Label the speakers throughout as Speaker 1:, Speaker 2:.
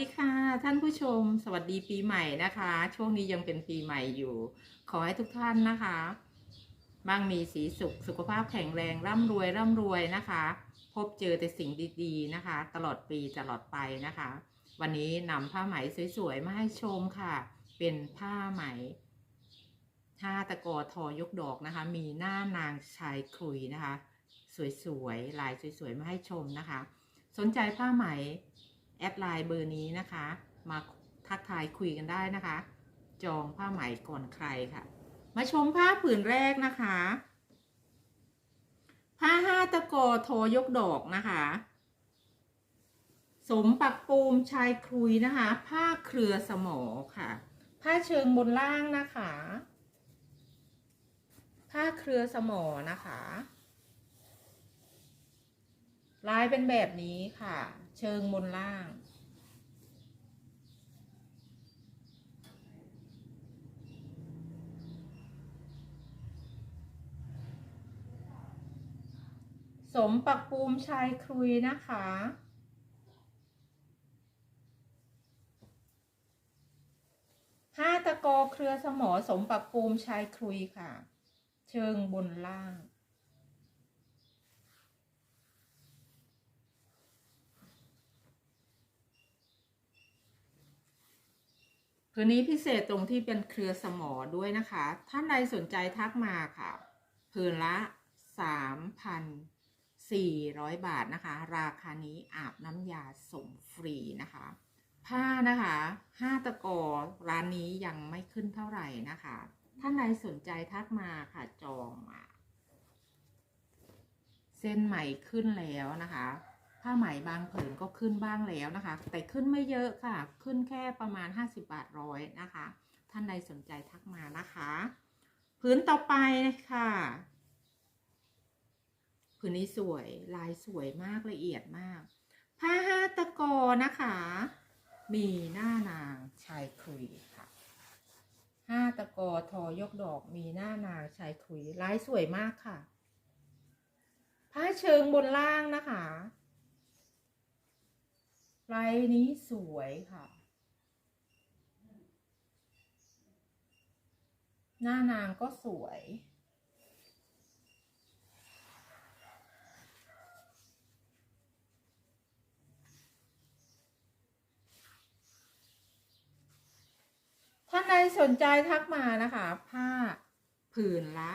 Speaker 1: ดีค่ะ ท่านผู้ชม สวัสดีปีใหม่นะคะ ช่วงนี้ยังเป็นปีใหม่อยู่ ขอให้ทุกท่านนะคะมั่งมีสีสุขสุขภาพแข็งแรงร่ำรวยร่ำรวยนะคะ พบเจอแต่สิ่งดีๆนะคะ ตลอดปีตลอดไปนะคะ วันนี้นำผ้าไหมสวยๆมาให้ชมค่ะ เป็นผ้าไหมท่าตะกอทอยกดอกนะคะ มีหน้านางชายครุยนะคะ สวยๆลายสวยๆมาให้ชมนะคะ สนใจผ้าไหม อดไลน์เบอร์นี้นะคะ มาทักทายคุยกันได้นะคะ จองผ้าไหมก่อนใครค่ะ มาชมผ้าผืนแรกนะคะ ผ้าห้าตะกอโทยกดอกนะคะ สมปักปูมชายครุยนะคะ ผ้าเครือสมอค่ะ ผ้าเชิงบนล่างนะคะ ผ้าเครือสมอนะคะลายเป็นแบบนี้ค่ะ เชิงบนล่าง สมปักปูมชายครุยนะคะห้าตะกอเครือสมอสมปักปูมชายครุยค่ะ เชิงบนล่าง คืนนี้พิเศษตรงที่เป็นเครือสมอด้วยนะคะ ท่านใดสนใจทักมาค่ะผืนละ 3,400 บาทนะคะ ราคานี้อาบน้ำยาส่งฟรีนะคะ ผ้านะคะ5ตะกอร้านนี้ยังไม่ขึ้นเท่าไหร่นะคะ ท่านใดสนใจทักมาค่ะจองมาเส้นใหม่ขึ้นแล้วนะคะ ผ้าไหมบางผืนก็ขึ้นบ้างแล้วนะคะ แต่ขึ้นไม่เยอะค่ะ ขึ้นแค่ประมาณ 50 บาทร้อยนะคะ ท่านใดสนใจทักมานะคะผืนต่อไปค่ะผืนนี้สวยลายสวยมากละเอียดมาก ผ้าห้าตะกอนะคะ มีหน้านางชายคุยค่ะห้าตะกอทอยกดอกมีหน้านางชายคุยลายสวยมากค่ะ ผ้าเชิงบนล่างนะคะ ลายนี้สวยค่ะ หน้านางก็สวย ท่านใดสนใจทักมานะคะ ผ้าผืนละ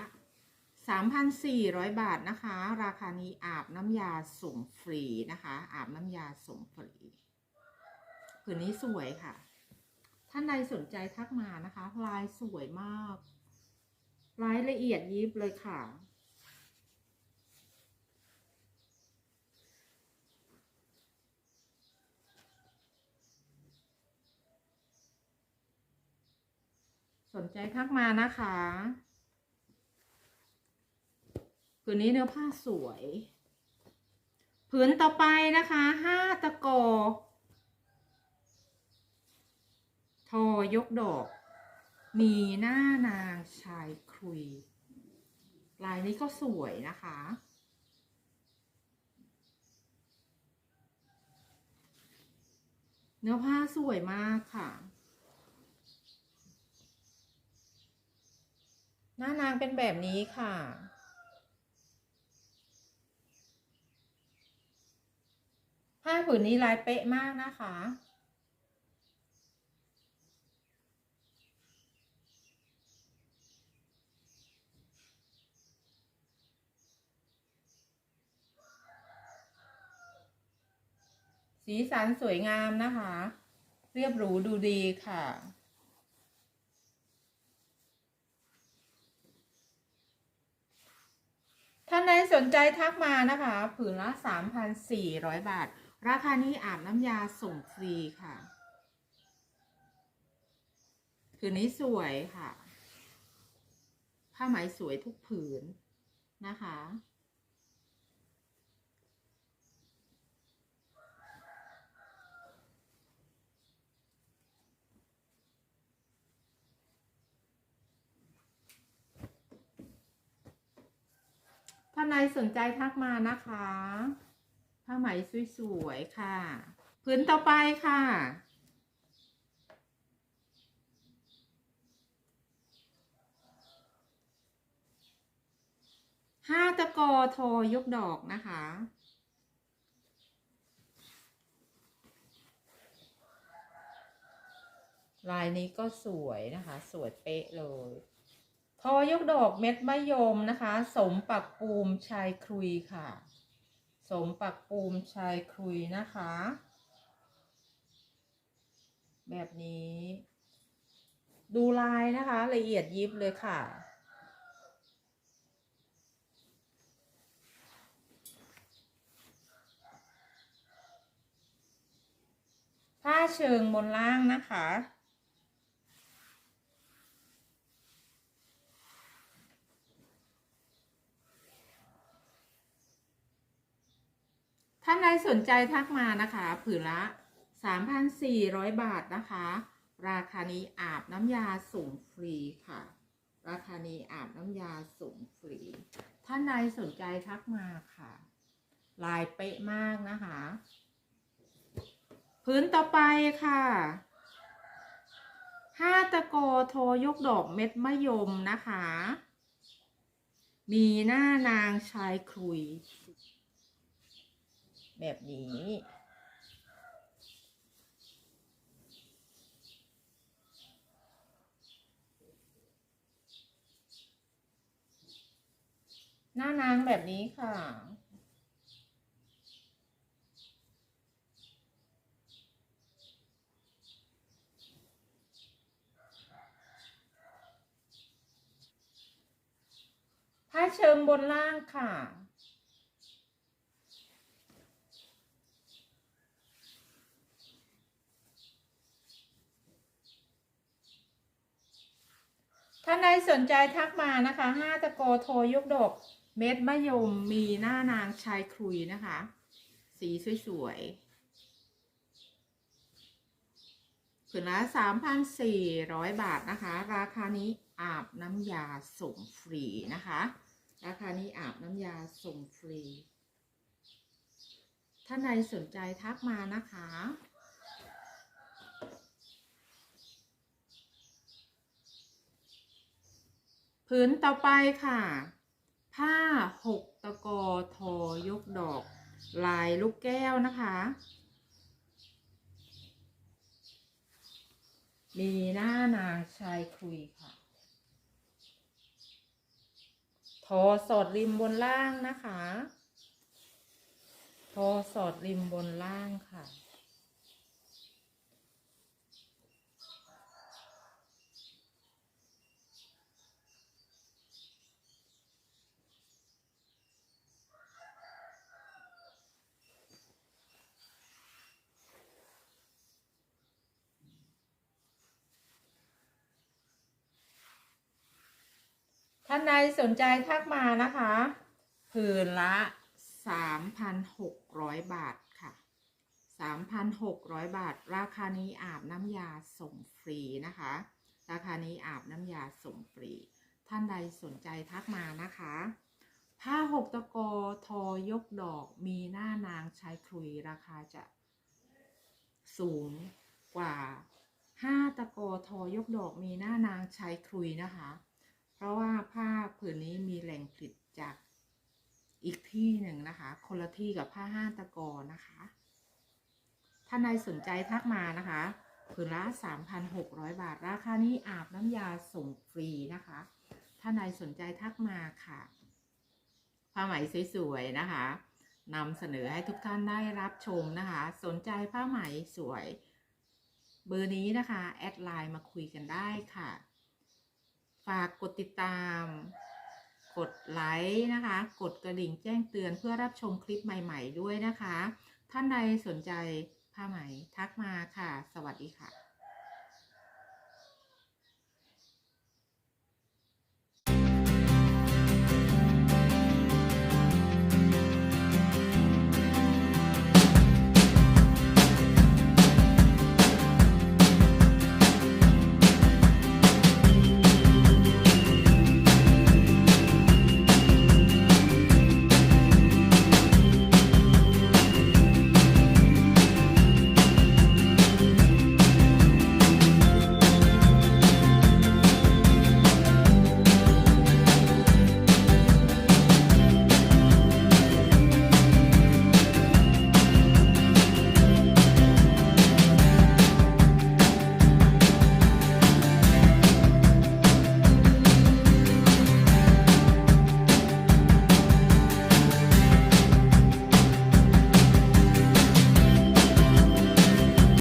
Speaker 1: 3,400 บาทนะคะ ราคานี้อาบน้ำยาส่งฟรีนะคะ อาบน้ำยาส่งฟรีผืนนี้สวยค่ะ ท่านใดสนใจทักมานะคะ ลายสวยมาก ลายละเอียดยิบเลยค่ะ สนใจทักมานะคะ ผืนนี้เนื้อผ้าสวย ผืนต่อไปนะคะห้าตะกอ ทอยกดอก มีหน้านางชายครุย ลายนี้ก็สวยนะคะเนื้อผ้าสวยมากค่ะ หน้านางเป็นแบบนี้ค่ะ ผ้าผืนนี้ลายเป๊ะมากนะคะ สีสันสวยงามนะคะ เรียบหรูดูดีค่ะท่านใดสนใจทักมานะคะ ผืนละ 3,400 บาท ราคานี้อาบน้ำยาส่งฟรีค่ะ ผืนนี้สวยค่ะ ผ้าไหมสวยทุกผืนนะคะ ท่านใดสนใจทักมานะคะ ผ้าไหมสวยๆค่ะพื้นต่อไปค่ะ ห้าตะกอโทยกดอกนะคะลายนี้ก็สวยนะคะ สวยเป๊ะเลย ทอยกดอกเม็ดมะยมนะคะ สมปักปูมชายครุยค่ะ สมปักปูมชายครุยนะคะ แบบนี้ ดูลายนะคะ ละเอียดยิบเลยค่ะ ผ้าเชิงบนล่างนะคะ ท่านใดสนใจทักมานะคะ ผืนละ 3,400 บาทนะคะ ราคานี้อาบน้ำยาส่งฟรีค่ะ ราคานี้อาบน้ำยาส่งฟรี ท่านใดสนใจทักมาค่ะ ลายเป๊ะมากนะคะพื้นต่อไปค่ะห้าตะโกโทยกดอกเม็ดมะยมนะคะ มีหน้านางชายครุย แบบนี้ หน้านางแบบนี้ค่ะผ้าเชิงบนล่างค่ะ ท่านใดสนใจทักมานะคะห้าตะโกโทยกดอกเม็ดมะยมมีหน้านางชายครุยนะคะ สีสวยๆผืนละ3,400บาทนะคะ ราคานี้อาบน้ำยาส่งฟรีนะคะ ราคานี้อาบน้ำยาส่งฟรี ท่านใดสนใจทักมานะคะ ผืนต่อไปค่ะ ผ้าหกตะกอทอยกดอก ลายลูกแก้วนะคะ มีหน้านางชายคุยค่ะ ทอสอดริมบนล่างนะคะ ทอสอดริมบนล่างค่ะ ท่านใดสนใจทักมานะคะ ผืนละ3,600บาทค่ะ3,600บาท ราคานี้อาบน้ำยาส่งฟรีนะคะ ราคานี้อาบน้ำยาส่งฟรี ท่านใดสนใจทักมานะคะ ผ้าหกตะกอทอยกดอกมีหน้านางชายครุยราคาจะสูงกว่าห้าตะกอทอยกดอกมีหน้านางชายครุยนะคะ เพราะว่าผ้าผืนนี้มีแหล่งผลิตจากอีกที่หนึ่งนะคะ คนละที่กับผ้าห้าตะกอนะคะ ท่านใดสนใจทักมานะคะผืนละ 3,600 บาท ราคานี้อาบน้ำยาส่งฟรีนะคะ ท่านใดสนใจทักมาค่ะผ้าไหมสวยๆนะคะนำเสนอให้ทุกท่านได้รับชมนะคะ สนใจผ้าไหมสวย เบอร์นี้นะคะ แอดไลน์มาคุยกันได้ค่ะ ฝากกดติดตาม กดไลค์นะคะ กดกระดิ่งแจ้งเตือนเพื่อรับชมคลิปใหม่ ๆ ด้วยนะคะ ท่านใดสนใจผ้าไหมทักมาค่ะ สวัสดีค่ะ